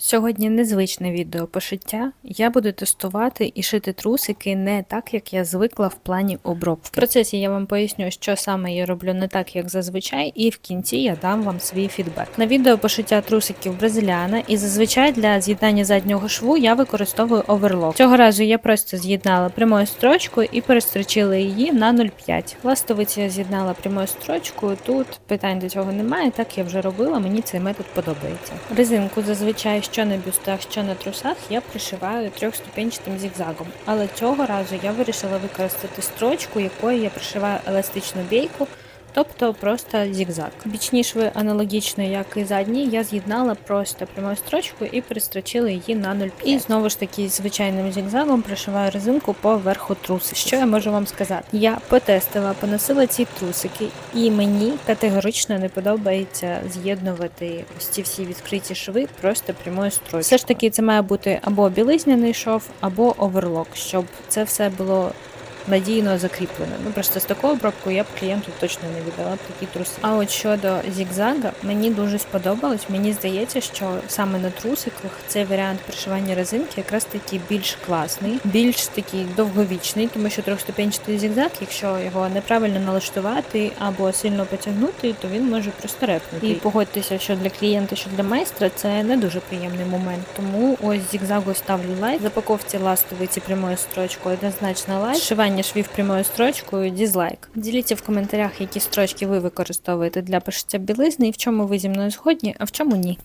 Сьогодні незвичне відео пошиття. Я буду тестувати і шити трусики не так, як я звикла в плані обробки. В процесі я вам поясню, що саме я роблю не так, як зазвичай, і в кінці я дам вам свій фідбек. На відео пошиття трусиків бразиляна, і зазвичай для з'єднання заднього шву я використовую оверлок. Цього разу я просто з'єднала прямою строчкою і перестрочила її на 0,5. Ластовиці я з'єднала прямою строчкою. Тут питань до цього немає. Так я вже робила. Мені цей метод подобається. Резинку зазвичай що на бюстах, що на трусах я пришиваю трьохступенчатим зігзагом. Але цього разу я вирішила використати строчку, якою я пришиваю еластичну бійку. Тобто просто зігзаг. Бічні шви аналогічно, як і задні, я з'єднала просто прямою строчкою і перестрочила її на 0,5. І знову ж таки звичайним зігзагом пришиваю резинку по верху труси. Що я можу вам сказати? Я потестила, поносила ці трусики, і мені категорично не подобається з'єднувати ось ці всі відкриті шви просто прямою строчкою. Все ж таки, це має бути або білизняний шов, або оверлок, щоб це все було надійно закріплено. Ну просто з такою обробкою я б клієнту точно не віддала б такі труси. А от щодо зігзага, мені дуже сподобалось. Мені здається, що саме на трусиках цей варіант пришивання резинки якраз таки більш класний, більш такий довговічний, тому що трьохступенчатий зігзаг, якщо його неправильно налаштувати або сильно потягнути, то він може просто репнути. І погодьтеся, що для клієнта, що для майстра це не дуже приємний момент. Тому ось зігзагу ставлю лайк. Запаковці ластовиці прямою строчкою однозначно лайк. Шивання швів прямою строчкою дізлайк. Діліться в коментарях, які строчки ви використовуєте для пошиття білизни і в чому ви зі мною згодні, а в чому ні.